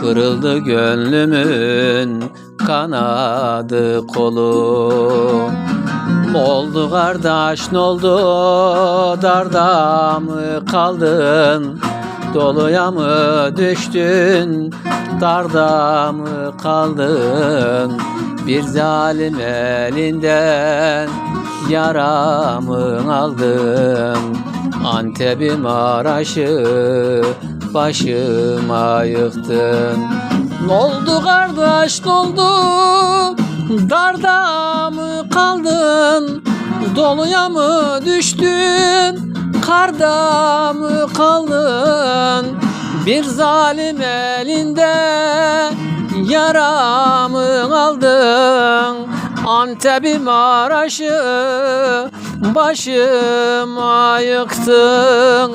Kırıldı gönlümün kanadı kolu. Oldu kardeş ne oldu? Darda mı kaldın? Doluya mı düştün? Darda mı kaldın? Bir zalim elinden yaramı aldın. Antep'i Maraş'ı başıma yıktın Ne oldu kardeş ne oldu? Darda mı kaldın? Doluya mı düştün? Karda mı kaldın? Bir zalim elinde Yaramı aldın Antep'i Maraş'ı Başıma yıktın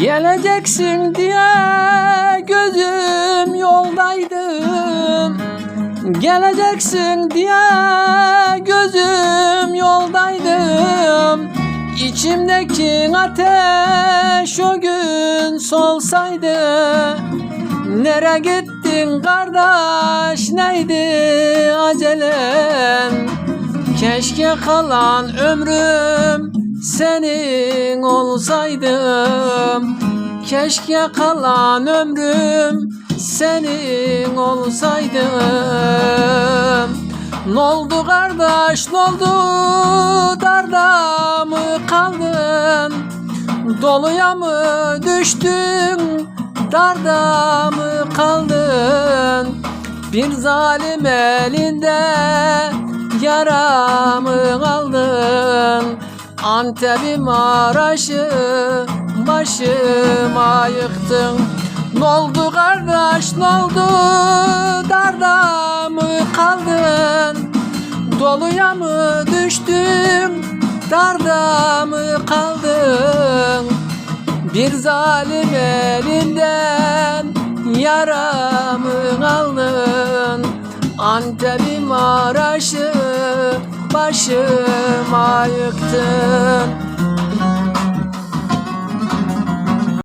Geleceksin diye gözüm yoldaydım Geleceksin diye gözüm yoldaydım İçimdeki ateş o gün solsaydı. Nere gittin kardeş neydi acelem? Keşke kalan ömrüm senin olsaydım Keşke kalan ömrüm senin olsaydım. Ne oldu kardeş ne oldu darda mı kaldın? Doluya mı düştün darda mı kaldın? Bir zalim elinde yaramı aldın Antep'i Maraş'ı başıma yıktın. Ne oldu kardeş ne oldu? Darda mı kaldın? Doluya mı düştün? Darda mı kaldın? Bir zalim elinden yaramı aldın. Antep'i Maraş'ı başıma yıktın